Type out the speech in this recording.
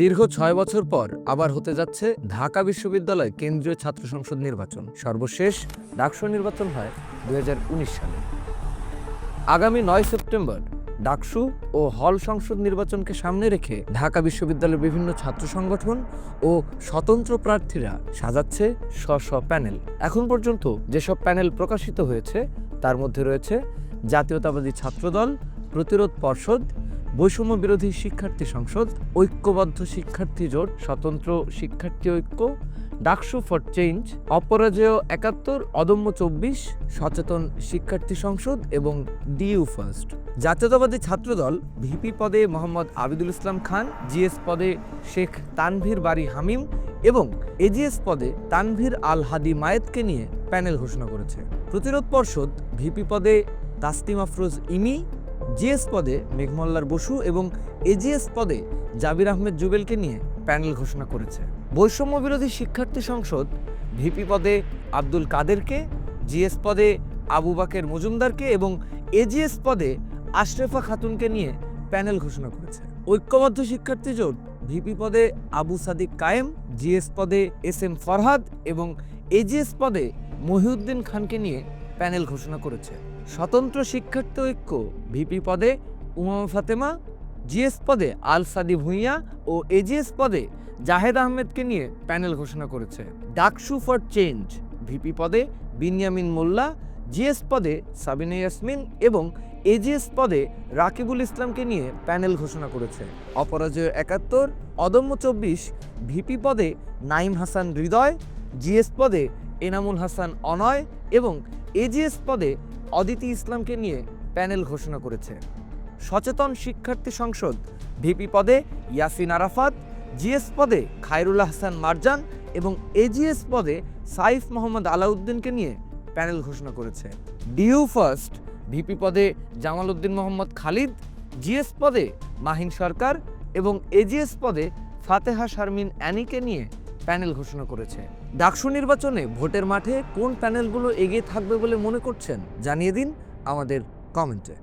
দীর্ঘ ছয় বছর পর আবার হতে যাচ্ছে ঢাকা বিশ্ববিদ্যালয় কেন্দ্রীয় ছাত্র সংসদ নির্বাচন। সর্বশেষ ডাকসু নির্বাচন হয় দু হাজার উনিশ সালে। আগামী নয় সেপ্টেম্বর ডাকসু ও হল সংসদ নির্বাচনকে সামনে রেখে ঢাকা বিশ্ববিদ্যালয়ের বিভিন্ন ছাত্র সংগঠন ও স্বতন্ত্র প্রার্থীরা সাজাচ্ছে স্ব স্ব প্যানেল। এখন পর্যন্ত যেসব প্যানেল প্রকাশিত হয়েছে, তার মধ্যে রয়েছে জাতীয়তাবাদী ছাত্রদল, প্রতিরোধ পর্ষদ বৈষম্য বিরোধী শিক্ষার্থী সংসদ, ঐক্যবদ্ধ শিক্ষার্থী জোট, স্বতন্ত্র শিক্ষার্থী ঐক্য, ডাকসু ফর চেঞ্জ, অপরাজেয় একাত্তর, অদম্য চব্বিশ, সচেতন শিক্ষার্থী সংসদ এবং ডিইউ ফার্স্ট। জাতীয়তাবাদী ছাত্রদল, ভিপি পদে মোহাম্মদ আবিদুল ইসলাম খান, জিএস পদে শেখ তানভীর বাড়ি হামিম এবং এজিএস পদে তানভীর আল হাদি মায়েতকে নিয়ে প্যানেল ঘোষণা করেছে। প্রতিরোধ পর্ষদ, ভিপি পদে তাসলিম আফরোজ ইমি জিএস পদে মেঘমল্লার বসু এবং এজিএস পদে জাবির আহমেদ জুবেলকে নিয়ে প্যানেল ঘোষণা করেছে। বৈষম্য বিরোধী শিক্ষার্থী সংসদ ভিপি পদে আব্দুল কাদেরকে, জিএস পদে আবু বাকের মজুমদারকে এবং এজিএস পদে আশরেফা খাতুনকে নিয়ে প্যানেল ঘোষণা করেছে। ঐক্যবদ্ধ শিক্ষার্থী জোট ভিপি পদে আবু সাদিক কায়েম, জিএস পদে এস এম ফরহাদ এবং এজিএস পদে মহিউদ্দিন খানকে নিয়ে প্যানেল ঘোষণা করেছে। স্বতন্ত্র শিক্ষার্থী ঐক্য, ভিপি পদে উমামা ফাতেমা, জিএস পদে আল সাদি ভুঁইয়া ও এজিএস পদে জাহেদ আহমেদকে নিয়ে প্যানেল ঘোষণা করেছে। ডাকসু ফর চেঞ্জ, ভিপি পদে বিনিয়ামিন মোল্লা, জিএস পদে সাবিনা ইয়াসমিন এবং এজিএস পদে রাকিবুল ইসলামকে নিয়ে প্যানেল ঘোষণা করেছে। অপরাজয় একাত্তর, অদম্য চব্বিশ, ভিপি পদে নাইম হাসান হৃদয়, জিএস পদে এনামুল হাসান অনয় এবং এজিএস পদে অদিতি ইসলামকে নিয়ে প্যানেল ঘোষণা করেছে। সচেতন শিক্ষার্থী সংসদ, ভিপি পদে ইয়াসিন আরাফাত, জিএস পদে খায়রুল হাসান মারজান এবং এজিএস পদে সাইফ মোহাম্মদ আলাউদ্দিনকে নিয়ে প্যানেল ঘোষণা করেছে। ডিউ ফার্স্ট, ভিপি পদে জামাল উদ্দিন মোহাম্মদ খালিদ, জিএস পদে মাহিন সরকার এবং এজিএস পদে ফাতেহা শারমিন অ্যানিকে নিয়ে প্যানেল ঘোষণা করেছে। ডাকসু নির্বাচনে ভোটের মাঠে কোন প্যানেলগুলো এগিয়ে থাকবে বলে মনে করছেন? জানিয়ে দিন আমাদের কমেন্টে।